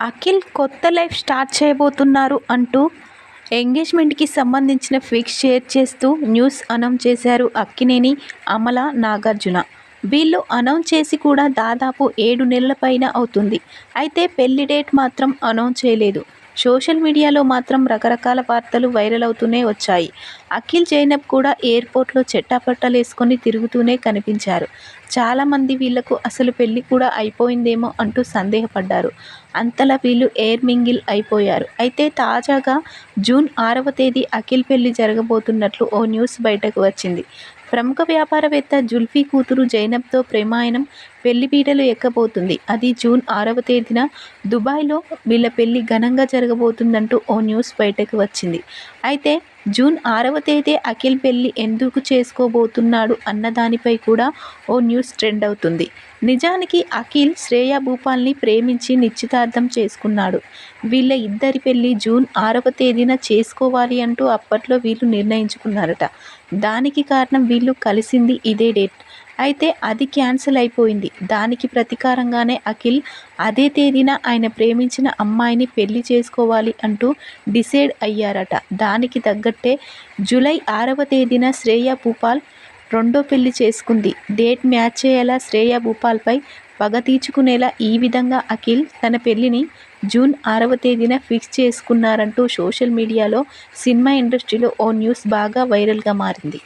అఖిల్ కొత్త life start చేయబోతున్నారు అంటూ ఎంగేజ్మెంట్కి సంబంధించిన ఫిక్స్ షేర్ చేస్తూ న్యూస్ అనౌన్స్ చేశారు అక్కినేని అమల నాగార్జున. వీళ్ళు అనౌన్స్ చేసి కూడా దాదాపు ఏడు నెలల పైన అవుతుంది. అయితే పెళ్ళి డేట్ మాత్రం అనౌన్స్ చేయలేదు. సోషల్ మీడియాలో మాత్రం రకరకాల వార్తలు వైరల్ అవుతూనే వచ్చాయి. అఖిల్ జైనబ్ కూడా ఎయిర్పోర్ట్లో చెట్టాపట్టాలు వేసుకొని తిరుగుతూనే కనిపించారు. చాలామంది వీళ్ళకు అసలు పెళ్ళి కూడా అయిపోయిందేమో అంటూ సందేహపడ్డారు. అంతలా వీళ్ళు ఎయిర్ మింగిల్ అయిపోయారు. అయితే తాజాగా జూన్ ఆరవ తేదీ అఖిల్ పెళ్ళి జరగబోతున్నట్లు ఓ న్యూస్ బయటకు వచ్చింది. ప్రముఖ వ్యాపారవేత్త జుల్ఫీ కూతురు జైనబ్తో ప్రేమాయణం పెళ్ళి పీటలు ఎక్కబోతుంది. అది జూన్ ఆరవ తేదీన దుబాయ్లో వీళ్ళ పెళ్ళి ఘనంగా జరగబోతుందంటూ ఓ న్యూస్ బయటకు వచ్చింది. అయితే జూన్ ఆరవ తేదీ అఖిల్ పెళ్ళి ఎందుకు చేసుకోబోతున్నాడు అన్న దానిపై కూడా ఓ న్యూస్ ట్రెండ్ అవుతుంది. నిజానికి అఖిల్ శ్రేయా భూపాల్ని ప్రేమించి నిశ్చితార్థం చేసుకున్నాడు. వీళ్ళ ఇద్దరి పెళ్ళి జూన్ ఆరవ తేదీన చేసుకోవాలి అంటూ అప్పట్లో వీళ్ళు నిర్ణయించుకున్నారట. దానికి కారణం వీళ్ళు కలిసింది ఇదే డేట్. అయితే అది క్యాన్సిల్ అయిపోయింది. దానికి ప్రతీకారంగానే అఖిల్ అదే తేదీన ఆయన ప్రేమించిన అమ్మాయిని పెళ్ళి చేసుకోవాలి అంటూ డిసైడ్ అయ్యారట. దానికి తగ్గట్టే జూలై ఆరవ తేదీన శ్రేయ భూపాల్ రెండో పెళ్ళి చేసుకుంది. డేట్ మ్యాచ్ అయ్యేలా శ్రేయ భూపాల్పై పగ తీర్చుకునేలా ఈ విధంగా అఖిల్ తన పెళ్ళిని జూన్ ఆరవ తేదీన ఫిక్స్ చేసుకున్నారంటూ సోషల్ మీడియాలో సినిమా ఇండస్ట్రీలో ఓ న్యూస్ బాగా వైరల్గా మారింది.